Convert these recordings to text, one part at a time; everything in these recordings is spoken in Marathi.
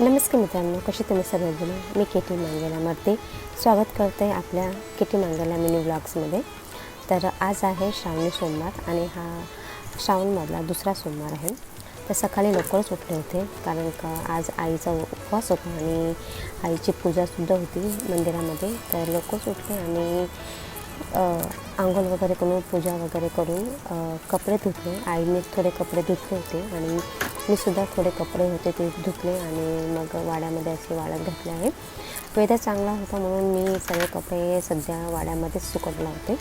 नमस्कार मित्रांनो कसे तुम्ही सगळेजण मी केटी मांगेला मरते स्वागत करते आपल्या केटी मांगेला मिनी ब्लॉग्समध्ये. तर आज आहे श्रावणी सोमवार आणि हा श्रावणमधला दुसरा सोमवार आहे. तर सकाळी लवकरच उठले होते कारण का आज आईचा उपवास होता आणि आईची पूजासुद्धा होती मंदिरामध्ये. तर लवकरच उठले आणि आंघोळ वगैरे करून पूजा वगैरे करून कपडे धुतले. आईने थोडे कपडे धुतले होते आणि मी सुद्धा थोडे कपडे होते ते धुतले आणि मग वाड्यामध्ये असे वाळत घातले आहे. वेदर चांगला होता म्हणून मी सगळे कपडे सध्या वाड्यामध्येच सुकवले लावते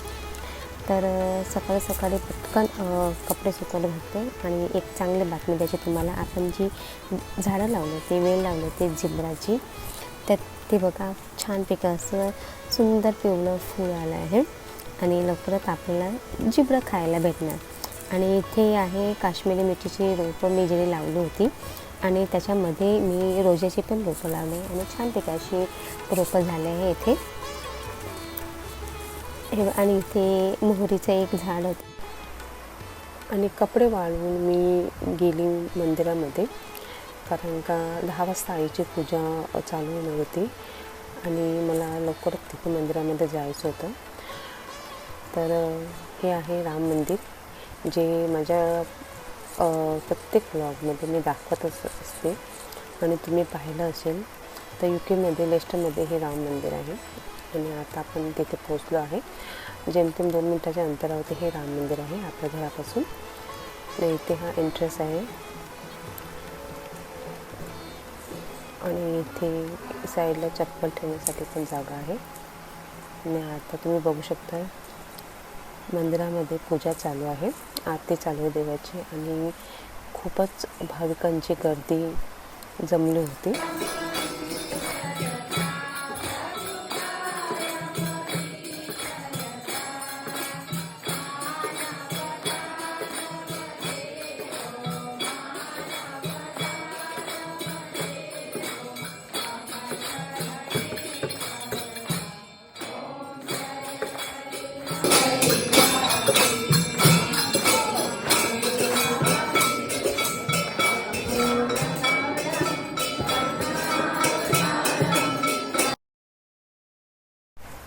तर सकाळी सकाळी पटकन कपडे सुकवले घालते आणि एक चांगली बातमी द्यायची तुम्हाला. आपण जी झाडं लावले ते वेल लावले ते जिबराची त्यात ते बघा छानपैकी असं सुंदर पिवळं फूल आलं आहे. आणि लवकरच आपल्याला जिबरं खायला भेटणार. आणि इथे आहे काश्मीरी मिरचीची रोपं मी जरी लावली होती. आणि त्याच्यामध्ये मी रोजाची पण रोपं लावले आणि छानपैकी अशी रोपं झाले आहे इथे. हे आणि इथे मोहरीचं एक झाड होतं. आणि कपडे वाळवून मी गेली मंदिरामध्ये. कारण का दहा वाजता आईची पूजा चालू होणार होती. आणि मला लवकरच तिथे मंदिरामध्ये जायचं होतं. तर हे आहे राम मंदिर जे माझ्या प्रत्येक ब्लॉगमध्ये मी दाखवतच असते. आणि तुम्ही पाहिलं असेल तर यू केमध्ये लेस्टरमध्ये हे राम मंदिर आहे. आणि आता आपण तिथे पोचलो आहे. जेमतेम दोन मिनटाच्या अंतरावरती हे राम मंदिर आहे आपल्या घरापासून. इथे हा एंट्रन्स आहे. आणि इथे साईडला चप्पल ठेवण्यासाठी पण जागा आहे. आणि आता तुम्ही बघू शकता मंदिरामध्ये पूजा चालू आहे आरती चालू आहे देवाची आणि खूपच भाविकांची गर्दी जमली होती.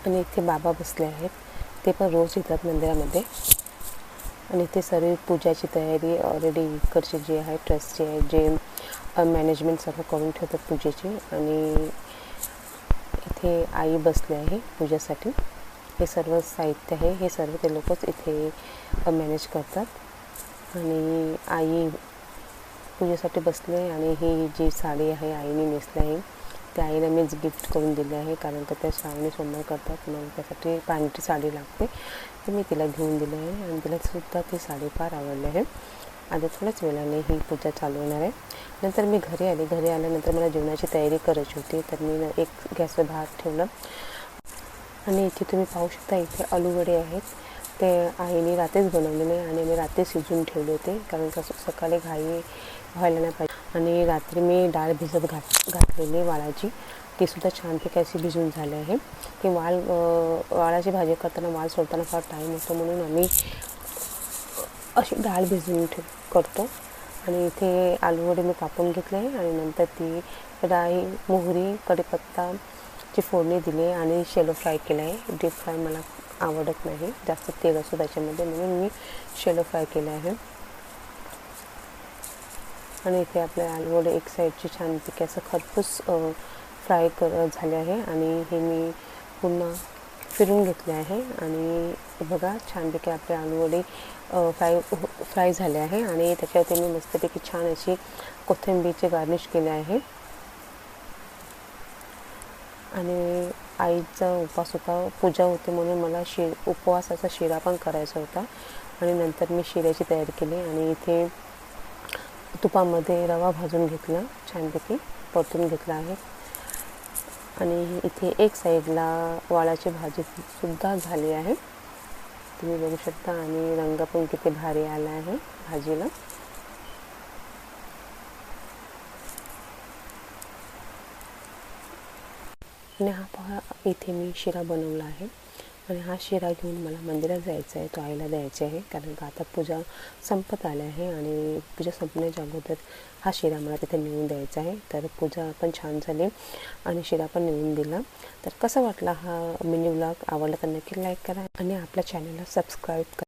आणि इथे बाबा बसले आहेत. ते पण रोज येतात मंदिरामध्ये. आणि इथे सर्व पूजाची तयारी ऑलरेडी इकडचे जे आहे ट्रस्टचे आहे जे मॅनेजमेंट सर्व करून ठेवतात पूजेची. आणि इथे आई बसले आहे पूजेसाठी. हे सर्व साहित्य आहे. हे सर्व ते लोकच इथे मॅनेज करतात. आणि आई पूजेसाठी बसले आणि ही जी साडी आहे आईने नेसली आहे. त्या आईला मीच गिफ्ट करून दिली आहे कारण का त्या श्रावणी सोमवार करतात मग त्यासाठी पांढरी साडी लागते. ती मी तिला घेऊन दिली आहे आणि तिलासुद्धा ती साडी फार आवडली आहे. आता थोड्याच वेळाने ही पूजा चालू होणार आहे. नंतर मी घरी आले. घरी आल्यानंतर मला जेवणाची तयारी करायची होती. तर मी एक गॅसवर भात ठेवलं. आणि इथे तुम्ही पाहू शकता इथे आलूवडे आहेत. ते आईने रात्रीच बनवलेले आणि मी रात्री शिजवून ठेवले होते कारण का सकाळी घाई व्हायला नाही पाहिजे. आणि रात्री मी डाळ भिजत घात घातलेली वाळाची. ती सुद्धा छानपैकी अशी भिजून झाली आहे. ती वाळ वाळाची भाजी करताना वाळ सोडताना फार टाईम होतो म्हणून आम्ही अशी डाळ भिजवून ठेव करतो. आणि इथे आलूवडे मी कापून घेतले आणि नंतर ती राई मोहरी कढीपत्ता ची फोडणी दिली आणि शेलो फ्राय केलं आहे. डीप फ्राय मला आवडत नाही. जास्त तेल असतो त्याच्यामध्ये म्हणून मी शेलो फ्राय केलं आहे. आणि इथे आपले आलूवडे एक साईडची छानपैकी असं खरपूस फ्राय कर झाले आहे. आणि हे मी पुन्हा फिरून घेतले आहे. आणि बघा छानपैकी आपले आलूवडे फ्राय फ्राय झाले आहे. आणि त्याच्यावरती मी मस्तपैकी छान अशी कोथिंबीरची गार्निश केले आहे. आणि आईचा उपवास होता पूजा होती म्हणून मला शि उपवासाचा शिरा पण करायचा होता. आणि नंतर मी शिऱ्याची तयारी केली. आणि इथे तुपामध्ये रवा भाजून घेतला छानपैकी परतून घेतला आहे. आणि इथे एक साईडला वाळाची भाजीसुद्धा झाली आहे. तुम्ही बघू शकता आणि रंग पण किती भारी आला आहे भाजीला. आणि हा पहा इथे मी शिरा बनवला आहे. आणि हा शिरा घेऊन मला मंदिरात जायचं आहे तो आईला द्यायचा आहे कारण का आता पूजा संपत आली आहे आणि पूजा संपण्याच्या अगोदर हा शिरा मला तिथे नेऊन द्यायचा आहे. तर पूजा पण छान झाली आणि शिरा पण नेऊन दिला. तर कसा वाटला हा मिनी ब्लॉग आवडला तर नक्की लाईक करा आणि आपल्या चॅनलला सबस्क्राईब करा.